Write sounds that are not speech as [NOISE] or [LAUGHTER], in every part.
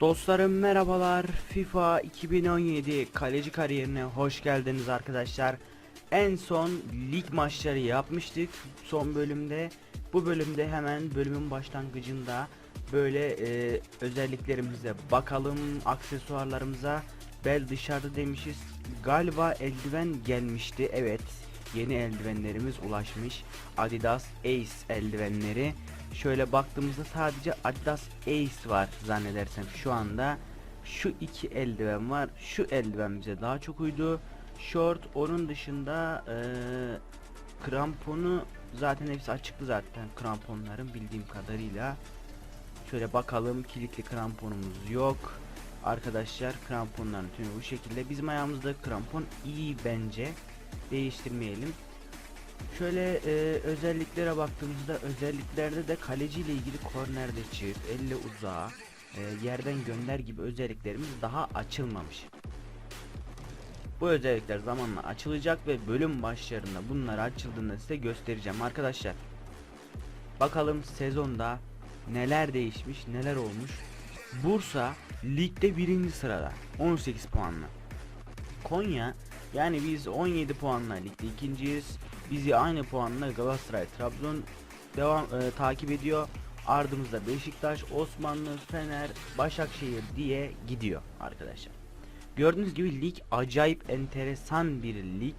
Dostlarım merhabalar. FIFA 2017 kaleci kariyerine hoş geldiniz arkadaşlar. En son lig maçları yapmıştık son bölümde. Bu bölümde hemen bölümün başlangıcında böyle e, özelliklerimize bakalım, aksesuarlarımıza. Bel dışarıda demişiz. Galiba eldiven gelmişti. Evet. Yeni eldivenlerimiz ulaşmış. Adidas Ace eldivenleri. Şöyle baktığımızda sadece Adidas Ace var zannedersem şu anda. Şu iki eldiven var. Şu eldiven bize daha çok uydu. Short onun dışında eee, kramponu zaten hepsi açıktı zaten kramponların bildiğim kadarıyla. Şöyle bakalım kilitli kramponumuz yok. Arkadaşlar kramponların tümü bu şekilde. Bizim ayağımızda krampon iyi bence. Değiştirmeyelim. Şöyle e, özelliklere baktığımızda özelliklerde de kaleci ile ilgili kornerde çift, elle uzağa, e, yerden gönder gibi özelliklerimiz daha açılmamış. Bu özellikler zamanla açılacak ve bölüm başlarında bunlar açıldığında size göstereceğim arkadaşlar. Bakalım sezonda neler değişmiş, neler olmuş. Bursa ligde birinci sırada 18 puanla. Konya yani biz 17 puanla ligde ikinciyiz. Bizi aynı puanla Galatasaray, Trabzon devam e, takip ediyor. Ardımızda Beşiktaş, Osmanlı, Fener, Başakşehir diye gidiyor arkadaşlar. Gördüğünüz gibi lig acayip enteresan bir lig.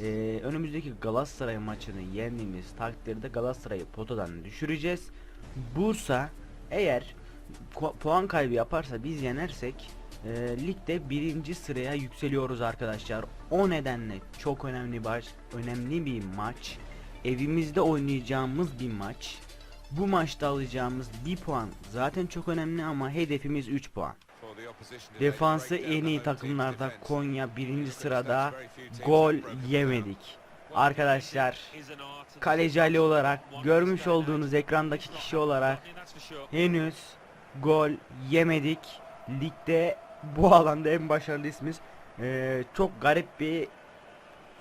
Ee, önümüzdeki Galatasaray maçını yendiğimiz takdirde Galatasaray'ı potadan düşüreceğiz. Bursa eğer puan kaybı yaparsa biz yenersek e, ligde birinci sıraya yükseliyoruz arkadaşlar. O nedenle çok önemli baş, önemli bir maç. Evimizde oynayacağımız bir maç. Bu maçta alacağımız bir puan zaten çok önemli ama hedefimiz 3 puan. Defansı en iyi takımlarda Konya birinci sırada gol yemedik. Arkadaşlar kaleci Ali olarak görmüş olduğunuz ekrandaki kişi olarak henüz gol yemedik. Ligde bu alanda en başarılı ismiz. Ee, çok garip bir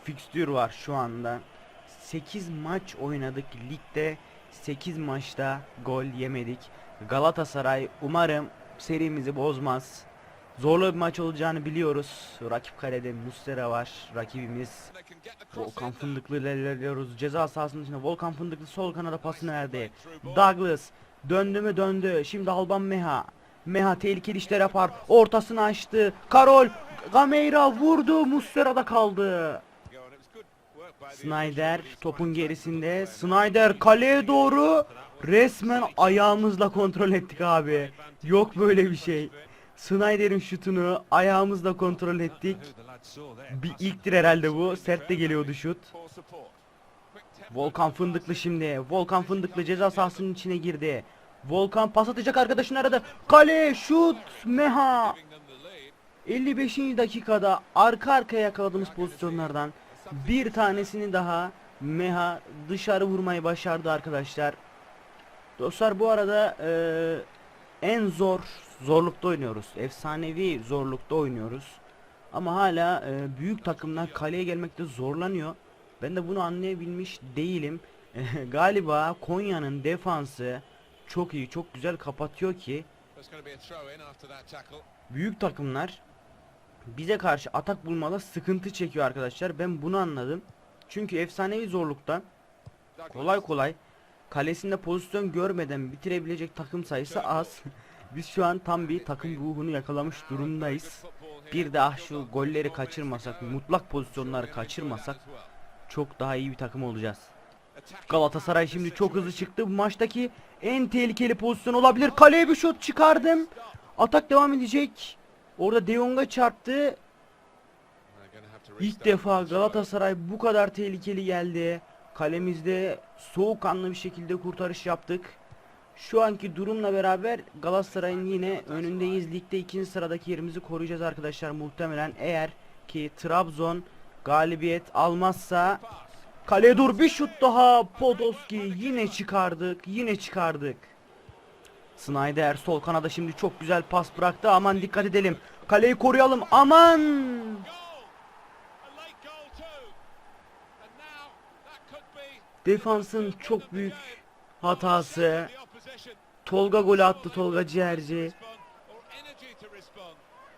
fikstür var şu anda. 8 maç oynadık ligde. 8 maçta gol yemedik. Galatasaray umarım serimizi bozmaz. Zorlu bir maç olacağını biliyoruz. Rakip kalede Muslera var. Rakibimiz Volkan Fındıklı ile ilerliyoruz. Ceza sahasının içinde Volkan Fındıklı sol kanada pasını verdi. Douglas döndü mü döndü. Şimdi Alban Meha. Meha tehlikeli işler yapar. Ortasını açtı. Karol Gameira vurdu. Muslera'da kaldı. Snyder topun gerisinde. Snyder kaleye doğru resmen ayağımızla kontrol ettik abi. Yok böyle bir şey. Snyder'in şutunu ayağımızla kontrol ettik. Bir ilktir herhalde bu. Sert de geliyordu şut. Volkan Fındıklı şimdi. Volkan Fındıklı ceza sahasının içine girdi. Volkan pas atacak arkadaşını aradı. Kale şut Meha. 55. dakikada arka arkaya yakaladığımız pozisyonlardan bir tanesini daha Meha dışarı vurmayı başardı arkadaşlar. Dostlar bu arada eee, en zor zorlukta oynuyoruz. Efsanevi zorlukta oynuyoruz. Ama hala eee, büyük takımlar kaleye gelmekte zorlanıyor. Ben de bunu anlayabilmiş değilim. [LAUGHS] Galiba Konya'nın defansı çok iyi, çok güzel kapatıyor ki büyük takımlar bize karşı atak bulmada sıkıntı çekiyor arkadaşlar. Ben bunu anladım. Çünkü efsanevi zorlukta kolay kolay kalesinde pozisyon görmeden bitirebilecek takım sayısı az. [LAUGHS] Biz şu an tam bir takım ruhunu yakalamış durumdayız. Bir de ah şu golleri kaçırmasak, mutlak pozisyonları kaçırmasak çok daha iyi bir takım olacağız. Galatasaray şimdi çok hızlı çıktı. Bu maçtaki en tehlikeli pozisyon olabilir. Kaleye bir şut çıkardım. Atak devam edecek. Orada De Jong'a çarptı. İlk defa Galatasaray bu kadar tehlikeli geldi. Kalemizde soğukkanlı bir şekilde kurtarış yaptık. Şu anki durumla beraber Galatasaray'ın yine önündeyiz. Ligde ikinci sıradaki yerimizi koruyacağız arkadaşlar muhtemelen. Eğer ki Trabzon galibiyet almazsa Kaleye dur bir şut daha. Podolski yine çıkardık yine çıkardık. Snyder sol kanada şimdi çok güzel pas bıraktı. Aman dikkat edelim. Kaleyi koruyalım. Aman! Defansın çok büyük hatası. Tolga golü attı Tolga Ciğerci.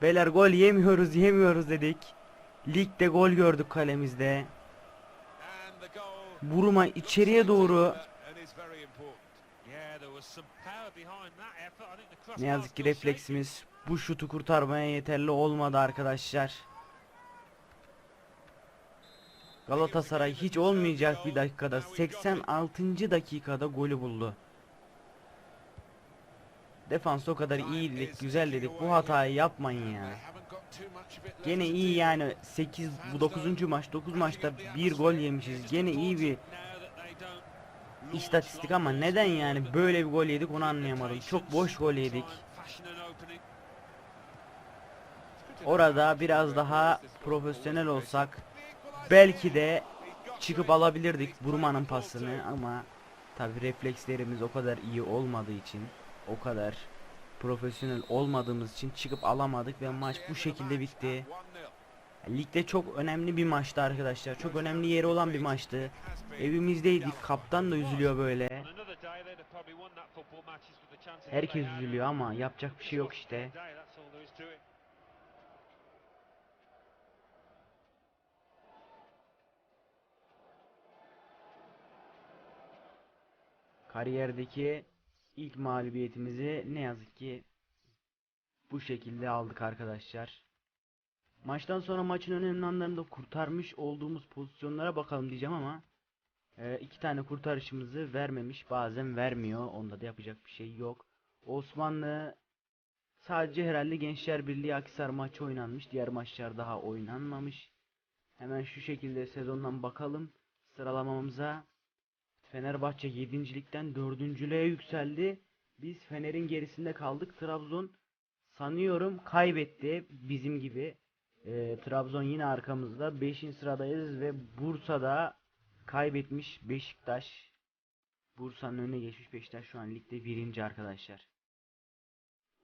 Beyler gol yemiyoruz yemiyoruz dedik. Ligde gol gördük kalemizde. Buruma içeriye doğru. Ne yazık ki refleksimiz bu şutu kurtarmaya yeterli olmadı arkadaşlar. Galatasaray hiç olmayacak bir dakikada 86. dakikada golü buldu. Defans o kadar iyi dedik, güzel dedik. Bu hatayı yapmayın ya. Gene iyi yani 8 bu 9. maç 9 maçta bir gol yemişiz. Gene iyi bir istatistik ama neden yani böyle bir gol yedik onu anlayamadım. Çok boş gol yedik. Orada biraz daha profesyonel olsak belki de çıkıp alabilirdik Burman'ın pasını ama tabi reflekslerimiz o kadar iyi olmadığı için o kadar profesyonel olmadığımız için çıkıp alamadık ve maç bu şekilde bitti. Ligde çok önemli bir maçtı arkadaşlar. Çok önemli yeri olan bir maçtı. Evimizdeydik. Kaptan da üzülüyor böyle. Herkes üzülüyor ama yapacak bir şey yok işte. Kariyerdeki ilk mağlubiyetimizi ne yazık ki bu şekilde aldık arkadaşlar. Maçtan sonra maçın önemli anlarında kurtarmış olduğumuz pozisyonlara bakalım diyeceğim ama e, iki tane kurtarışımızı vermemiş bazen vermiyor onda da yapacak bir şey yok. Osmanlı sadece herhalde Gençler Birliği Akhisar maçı oynanmış diğer maçlar daha oynanmamış. Hemen şu şekilde sezondan bakalım sıralamamıza. Fenerbahçe 7.likten 4.lüğe yükseldi. Biz Fener'in gerisinde kaldık. Trabzon sanıyorum kaybetti bizim gibi. Ee, Trabzon yine arkamızda. 5. sıradayız ve Bursa'da kaybetmiş Beşiktaş. Bursa'nın önüne geçmiş Beşiktaş şu an ligde birinci arkadaşlar.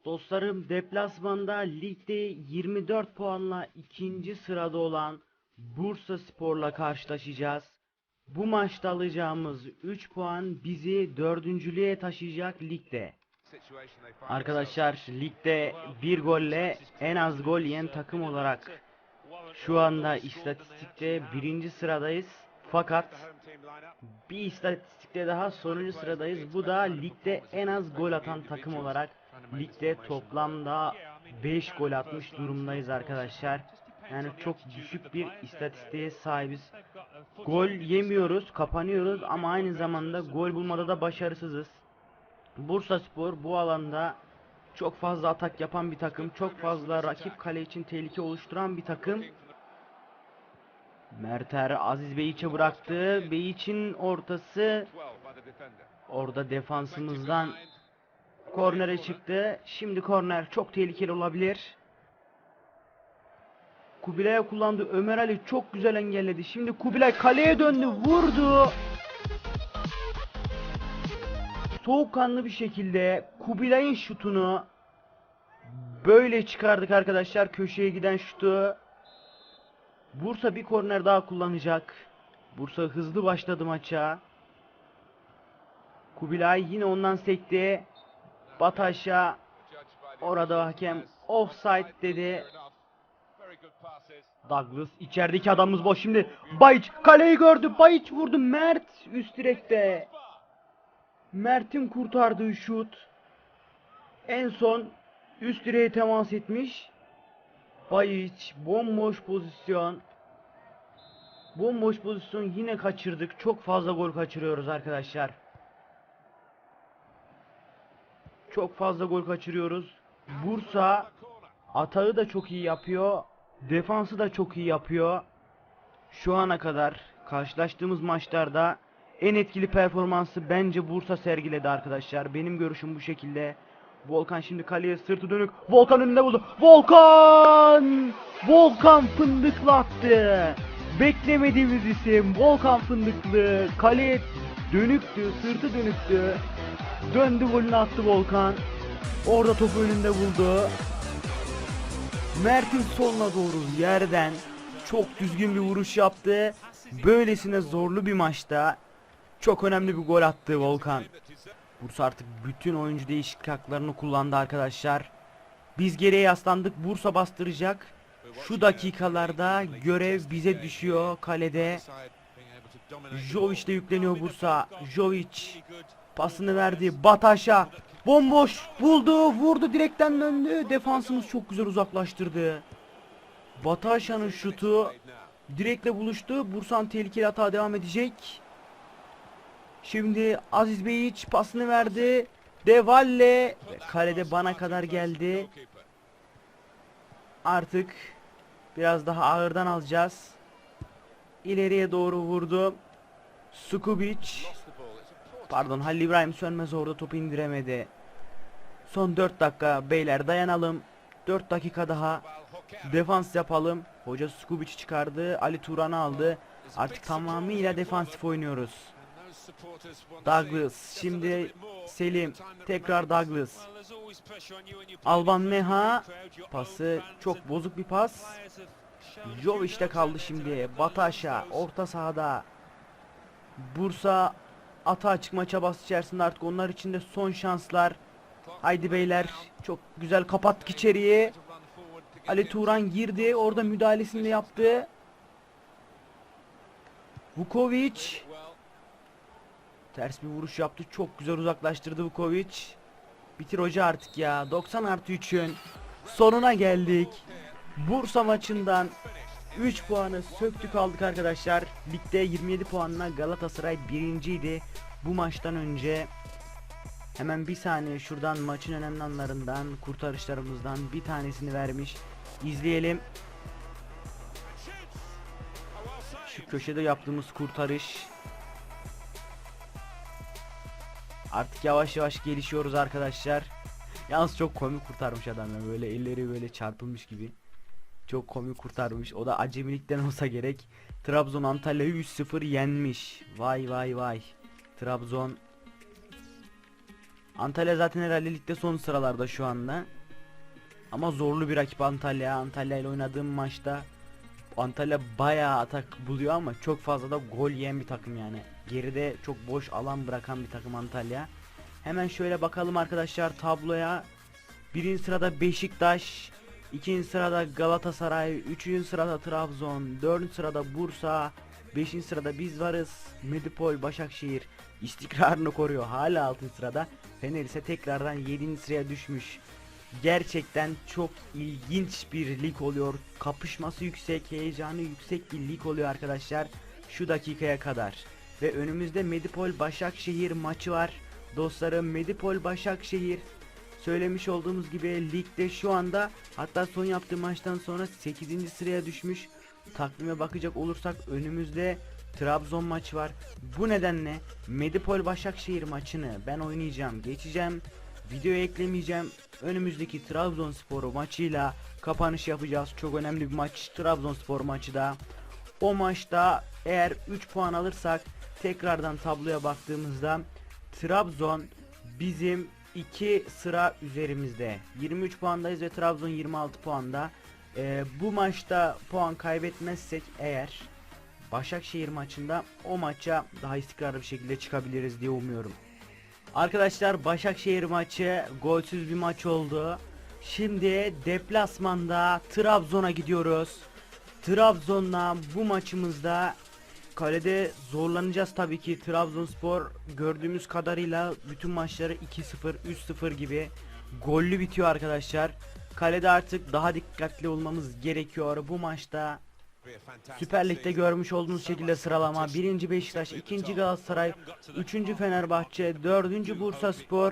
Dostlarım deplasmanda ligde 24 puanla ikinci sırada olan Bursa Spor'la karşılaşacağız. Bu maçta alacağımız 3 puan bizi dördüncülüğe taşıyacak ligde. Arkadaşlar ligde bir golle en az gol yiyen takım olarak şu anda istatistikte birinci sıradayız. Fakat bir istatistikte daha sonuncu sıradayız. Bu da ligde en az gol atan takım olarak ligde toplamda 5 gol atmış durumdayız arkadaşlar. Yani çok düşük bir istatistiğe sahibiz. Gol yemiyoruz, kapanıyoruz ama aynı zamanda gol bulmada da başarısızız. Bursa Spor bu alanda çok fazla atak yapan bir takım, çok fazla rakip kale için tehlike oluşturan bir takım. Merter Aziz Beyiç'e bıraktı. Beyiç'in ortası orada defansımızdan kornere çıktı. Şimdi korner çok tehlikeli olabilir. Kubilay'a kullandı. Ömer Ali çok güzel engelledi. Şimdi Kubilay kaleye döndü. Vurdu. Soğukkanlı bir şekilde Kubilay'ın şutunu böyle çıkardık arkadaşlar. Köşeye giden şutu. Bursa bir korner daha kullanacak. Bursa hızlı başladı maça. Kubilay yine ondan sekti. Bataş'a orada hakem offside dedi. Douglas içerideki adamımız boş şimdi. Bayiç kaleyi gördü. Bayiç vurdu. Mert üst direkte. Mert'in kurtardığı şut. En son üst direğe temas etmiş. Bayiç bomboş pozisyon. Bomboş pozisyon yine kaçırdık. Çok fazla gol kaçırıyoruz arkadaşlar. Çok fazla gol kaçırıyoruz. Bursa atağı da çok iyi yapıyor. Defansı da çok iyi yapıyor. Şu ana kadar karşılaştığımız maçlarda en etkili performansı bence Bursa sergiledi arkadaşlar. Benim görüşüm bu şekilde. Volkan şimdi kaleye sırtı dönük. Volkan önünde buldu. Volkan! Volkan fındıklı attı. Beklemediğimiz isim Volkan Fındıklı. Kaleye dönüktü, sırtı dönüktü. Döndü golünü attı Volkan. Orada topu önünde buldu. Mert'in soluna doğru yerden çok düzgün bir vuruş yaptı. Böylesine zorlu bir maçta çok önemli bir gol attı Volkan. Bursa artık bütün oyuncu değişiklik haklarını kullandı arkadaşlar. Biz geriye yaslandık. Bursa bastıracak. Şu dakikalarda görev bize düşüyor kalede. Jovic de yükleniyor Bursa. Jovic pasını verdi. Bataş'a bomboş buldu. Vurdu direkten döndü. Defansımız çok güzel uzaklaştırdı. Bataşa'nın şutu direkle buluştu. Bursan tehlikeli hata devam edecek. Şimdi Aziz Beyiç pasını verdi. Devalle kalede bana kadar geldi. Artık biraz daha ağırdan alacağız. İleriye doğru vurdu. Sukubic. Pardon Halil İbrahim Sönmez orada topu indiremedi. Son 4 dakika beyler dayanalım. 4 dakika daha defans yapalım. Hoca Skubic'i çıkardı. Ali Turan'ı aldı. Artık tamamıyla defansif oynuyoruz. Douglas şimdi Selim tekrar Douglas. Alban Meha pası çok bozuk bir pas. Jovic'te kaldı şimdi. Bataşa orta sahada. Bursa atağa çıkma çabası içerisinde artık onlar için de son şanslar. Haydi beyler çok güzel kapattık içeriye. Ali Turan girdi orada müdahalesini de yaptı. Vukovic ters bir vuruş yaptı çok güzel uzaklaştırdı Vukovic. Bitir hoca artık ya 90 artı 3'ün sonuna geldik. Bursa maçından 3 puanı söktük aldık arkadaşlar. Ligde 27 puanla Galatasaray birinciydi. Bu maçtan önce hemen bir saniye şuradan maçın önemli anlarından kurtarışlarımızdan bir tanesini vermiş. İzleyelim. Şu köşede yaptığımız kurtarış. Artık yavaş yavaş gelişiyoruz arkadaşlar. Yalnız çok komik kurtarmış adam böyle elleri böyle çarpılmış gibi. Çok komik kurtarmış. O da acemilikten [LAUGHS] olsa gerek. Trabzon Antalya'yı 3-0 yenmiş. Vay vay vay. Trabzon Antalya zaten herhalde ligde son sıralarda şu anda. Ama zorlu bir rakip Antalya. Antalya ile oynadığım maçta Antalya bayağı atak buluyor ama çok fazla da gol yiyen bir takım yani. Geride çok boş alan bırakan bir takım Antalya. Hemen şöyle bakalım arkadaşlar tabloya. Birinci sırada Beşiktaş, ikinci sırada Galatasaray, üçüncü sırada Trabzon, dördüncü sırada Bursa, beşinci sırada biz varız. Medipol, Başakşehir istikrarını koruyor. Hala altıncı sırada. Fener ise tekrardan yedinci sıraya düşmüş. Gerçekten çok ilginç bir lig oluyor. Kapışması yüksek, heyecanı yüksek bir lig oluyor arkadaşlar. Şu dakikaya kadar. Ve önümüzde Medipol Başakşehir maçı var. Dostlarım Medipol Başakşehir söylemiş olduğumuz gibi ligde şu anda hatta son yaptığı maçtan sonra 8. sıraya düşmüş. Takvime bakacak olursak önümüzde Trabzon maçı var. Bu nedenle Medipol Başakşehir maçını ben oynayacağım, geçeceğim. Video eklemeyeceğim. Önümüzdeki Trabzonspor maçıyla kapanış yapacağız. Çok önemli bir maç Trabzonspor maçı da. O maçta eğer 3 puan alırsak tekrardan tabloya baktığımızda Trabzon bizim 2 sıra üzerimizde. 23 puandayız ve Trabzon 26 puanda. Ee, bu maçta puan kaybetmezsek eğer Başakşehir maçında o maça daha istikrarlı bir şekilde çıkabiliriz diye umuyorum. Arkadaşlar Başakşehir maçı golsüz bir maç oldu. Şimdi deplasmanda Trabzon'a gidiyoruz. Trabzon'la bu maçımızda kalede zorlanacağız tabii ki. Trabzonspor gördüğümüz kadarıyla bütün maçları 2-0, 3-0 gibi gollü bitiyor arkadaşlar. Kalede artık daha dikkatli olmamız gerekiyor. Bu maçta Süper Lig'de görmüş olduğunuz şekilde sıralama 1. Beşiktaş, 2. Galatasaray, 3. Fenerbahçe, 4. Bursaspor,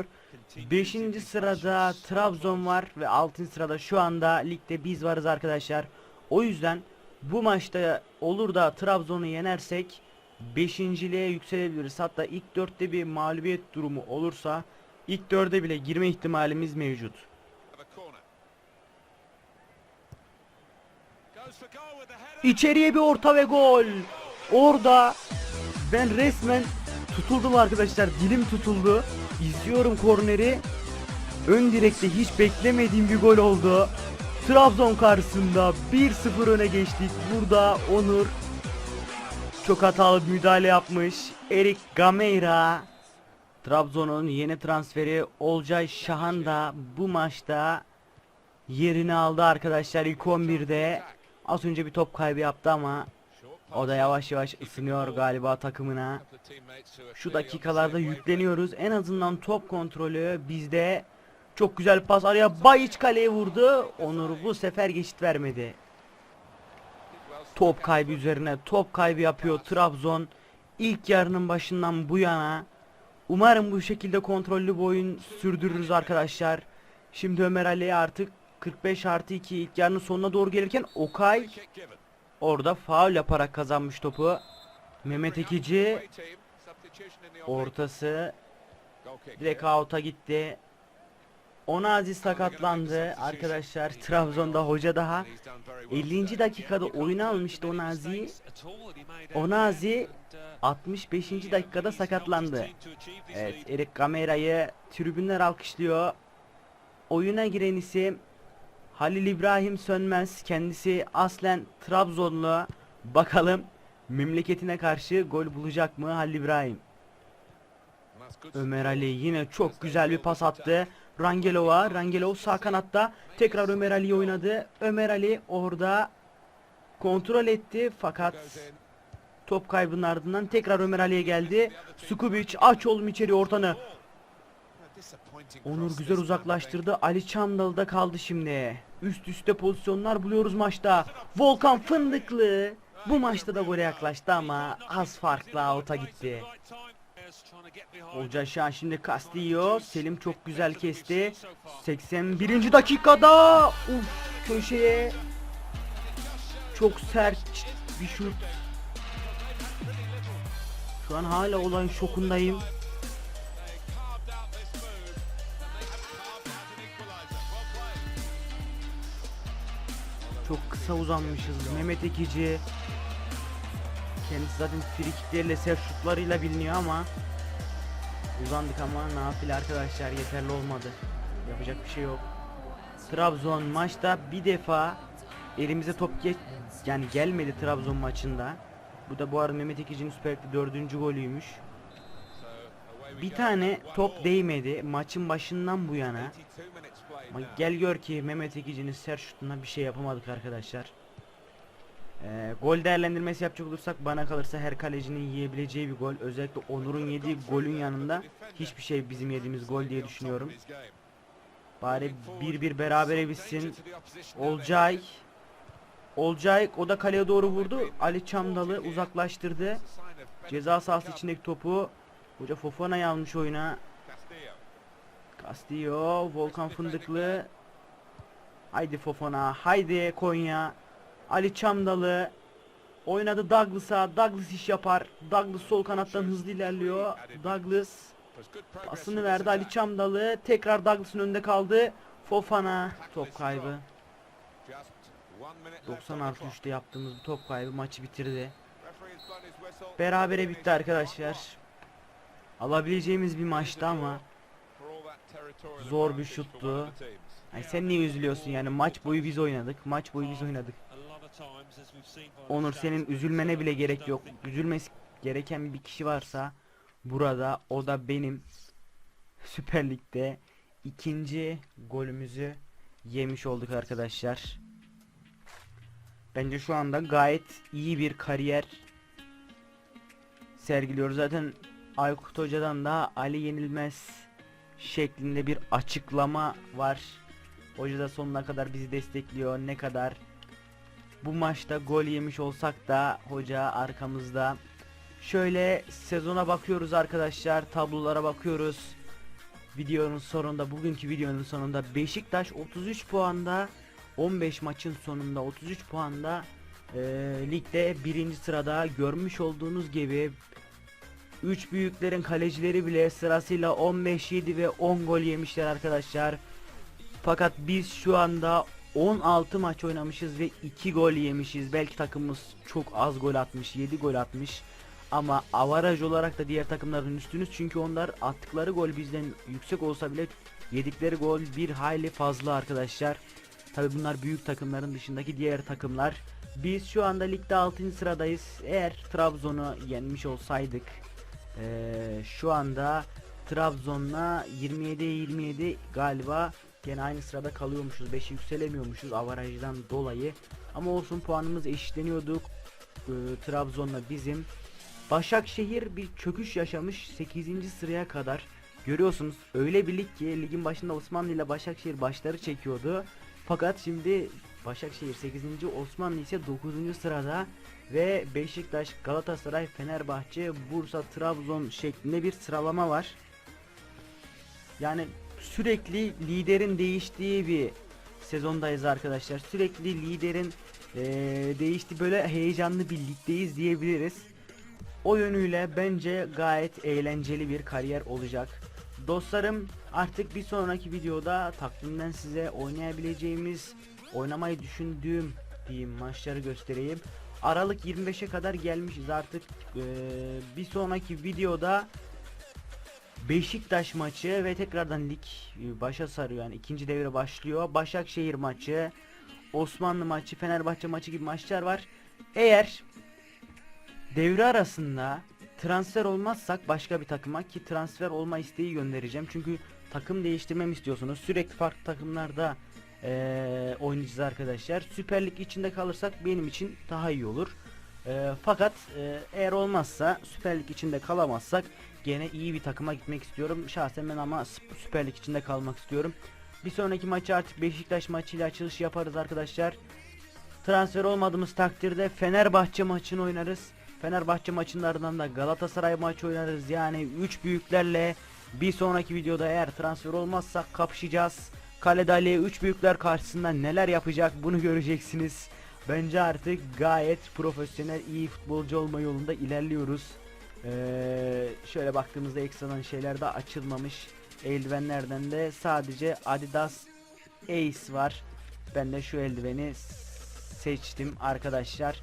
5. sırada Trabzon var ve 6. sırada şu anda ligde biz varız arkadaşlar. O yüzden bu maçta olur da Trabzon'u yenersek 5.liğe yükselebiliriz. Hatta ilk 4'te bir mağlubiyet durumu olursa ilk 4'e bile girme ihtimalimiz mevcut. İçeriye bir orta ve gol. Orada ben resmen tutuldum arkadaşlar. Dilim tutuldu. İzliyorum korneri. Ön direkte hiç beklemediğim bir gol oldu. Trabzon karşısında 1-0 öne geçtik. Burada Onur çok hatalı bir müdahale yapmış. Erik Gameira Trabzon'un yeni transferi Olcay Şahan da bu maçta yerini aldı arkadaşlar ilk 11'de. Az önce bir top kaybı yaptı ama o da yavaş yavaş ısınıyor galiba takımına. Şu dakikalarda yükleniyoruz. En azından top kontrolü bizde. Çok güzel pas araya Bayiç kaleye vurdu. Onur bu sefer geçit vermedi. Top kaybı üzerine top kaybı yapıyor Trabzon. İlk yarının başından bu yana. Umarım bu şekilde kontrollü bir oyun sürdürürüz arkadaşlar. Şimdi Ömer Ali artık 45 artı 2 ilk yarının sonuna doğru gelirken Okay orada faul yaparak kazanmış topu. Mehmet Ekici ortası direkt out'a gitti. Onazi sakatlandı arkadaşlar. Trabzon'da hoca daha 50. dakikada oyuna almıştı Onazi'yi. Onazi 65. dakikada sakatlandı. Evet Erik Kamera'yı tribünler alkışlıyor. Oyuna giren isim Halil İbrahim Sönmez. Kendisi aslen Trabzonlu. Bakalım memleketine karşı gol bulacak mı Halil İbrahim? Ömer Ali yine çok güzel bir pas attı. Rangelov'a. Rangelov sağ kanatta. Tekrar Ömer Ali oynadı. Ömer Ali orada kontrol etti fakat top kaybının ardından tekrar Ömer Ali'ye geldi. Skubic aç oğlum içeri ortanı. Onur güzel uzaklaştırdı. Ali Çamdalı'da kaldı şimdi. Üst üste pozisyonlar buluyoruz maçta. Volkan Fındıklı bu maçta da gole yaklaştı ama az farkla out'a gitti. Olcay Şahan şimdi Castillo. Selim çok güzel kesti. 81. dakikada uf köşeye çok sert bir şut. Şu an hala olayın şokundayım. Çok kısa uzanmışız. Mehmet Ekici kendisi zaten frikikleriyle sert şutlarıyla biliniyor ama uzandık ama nafile arkadaşlar yeterli olmadı. Yapacak bir şey yok. Trabzon maçta bir defa elimize top geç yani gelmedi Trabzon maçında. Bu da bu arada Mehmet Ekici'nin Süper Lig'de dördüncü golüymüş. Bir tane top değmedi maçın başından bu yana. Gel gör ki Mehmet Ekici'nin sert şutuna bir şey yapamadık arkadaşlar. Ee, gol değerlendirmesi yapacak olursak bana kalırsa her kalecinin yiyebileceği bir gol. Özellikle Onur'un yediği golün yanında hiçbir şey bizim yediğimiz gol diye düşünüyorum. Bari bir bir berabere bitsin. Olcay Olcay o da kaleye doğru vurdu. Ali Çamdalı uzaklaştırdı. Ceza sahası içindeki topu Hoca Fofana'yı almış oyuna. Castillo, Volkan Fındıklı. Haydi Fofana, haydi Konya. Ali Çamdalı oynadı Douglas'a. Douglas iş yapar. Douglas sol kanattan hızlı ilerliyor. Douglas pasını verdi Ali Çamdalı. Tekrar Douglas'ın önünde kaldı. Fofana top kaybı. 90 artı 3'te yaptığımız bu top kaybı maçı bitirdi. Berabere bitti arkadaşlar. Alabileceğimiz bir maçtı ama zor bir şuttu. Ay sen niye üzülüyorsun yani maç boyu biz oynadık. Maç boyu biz oynadık. Onur senin üzülmene bile gerek yok. Üzülmesi gereken bir kişi varsa burada o da benim. Süper Lig'de ikinci golümüzü yemiş olduk arkadaşlar. Bence şu anda gayet iyi bir kariyer sergiliyor. Zaten Aykut Hoca'dan da Ali Yenilmez şeklinde bir açıklama var. Hoca da sonuna kadar bizi destekliyor. Ne kadar bu maçta gol yemiş olsak da hoca arkamızda. Şöyle sezona bakıyoruz arkadaşlar. Tablolara bakıyoruz. Videonun sonunda bugünkü videonun sonunda Beşiktaş 33 puanda 15 maçın sonunda 33 puanda e, ligde birinci sırada görmüş olduğunuz gibi 3 büyüklerin kalecileri bile sırasıyla 15 7 ve 10 gol yemişler arkadaşlar. Fakat biz şu anda 16 maç oynamışız ve 2 gol yemişiz. Belki takımımız çok az gol atmış, 7 gol atmış. Ama avaraj olarak da diğer takımların üstünüz çünkü onlar attıkları gol bizden yüksek olsa bile yedikleri gol bir hayli fazla arkadaşlar. Tabi bunlar büyük takımların dışındaki diğer takımlar. Biz şu anda ligde 6. sıradayız. Eğer Trabzon'u yenmiş olsaydık eee, şu anda Trabzon'la 27 27 galiba gene aynı sırada kalıyormuşuz. 5'e yükselemiyormuşuz avarajdan dolayı. Ama olsun puanımız eşitleniyorduk. Ee, Trabzon'la bizim. Başakşehir bir çöküş yaşamış 8. sıraya kadar. Görüyorsunuz öyle bir lig ki ligin başında Osmanlı ile Başakşehir başları çekiyordu. Fakat şimdi Başakşehir 8. Osmanlı ise 9. sırada ve Beşiktaş, Galatasaray, Fenerbahçe, Bursa, Trabzon şeklinde bir sıralama var. Yani sürekli liderin değiştiği bir sezondayız arkadaşlar. Sürekli liderin eee değiştiği böyle heyecanlı bir ligdeyiz diyebiliriz. O yönüyle bence gayet eğlenceli bir kariyer olacak. Dostlarım artık bir sonraki videoda takvimden size oynayabileceğimiz, oynamayı düşündüğüm diyeyim maçları göstereyim. Aralık 25'e kadar gelmişiz artık. Eee, bir sonraki videoda Beşiktaş maçı ve tekrardan lig e, başa sarıyor yani ikinci devre başlıyor. Başakşehir maçı, Osmanlı maçı, Fenerbahçe maçı gibi maçlar var. Eğer devre arasında transfer olmazsak başka bir takıma ki transfer olma isteği göndereceğim. Çünkü takım değiştirmemi istiyorsunuz. Sürekli farklı takımlarda eee, oynayacağız arkadaşlar. Süper Lig içinde kalırsak benim için daha iyi olur. Eee, fakat eee, eğer olmazsa Süper Lig içinde kalamazsak gene iyi bir takıma gitmek istiyorum. Şahsen ben ama Süper Lig içinde kalmak istiyorum. Bir sonraki maçı artık Beşiktaş maçıyla açılış yaparız arkadaşlar. Transfer olmadığımız takdirde Fenerbahçe maçını oynarız. Fenerbahçe maçlarından da Galatasaray maçı oynarız. Yani 3 büyüklerle bir sonraki videoda eğer transfer olmazsak kapışacağız. Kalede Ali 3 büyükler karşısında neler yapacak bunu göreceksiniz. Bence artık gayet profesyonel iyi futbolcu olma yolunda ilerliyoruz. Ee, şöyle baktığımızda ekstradan şeyler de açılmamış. Eldivenlerden de sadece Adidas Ace var. Ben de şu eldiveni seçtim arkadaşlar.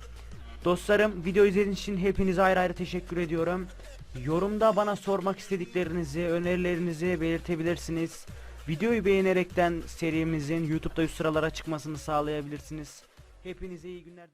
Dostlarım video izlediğiniz için hepinize ayrı ayrı teşekkür ediyorum. Yorumda bana sormak istediklerinizi, önerilerinizi belirtebilirsiniz. Videoyu beğenerekten serimizin YouTube'da üst sıralara çıkmasını sağlayabilirsiniz. Hepinize iyi günler.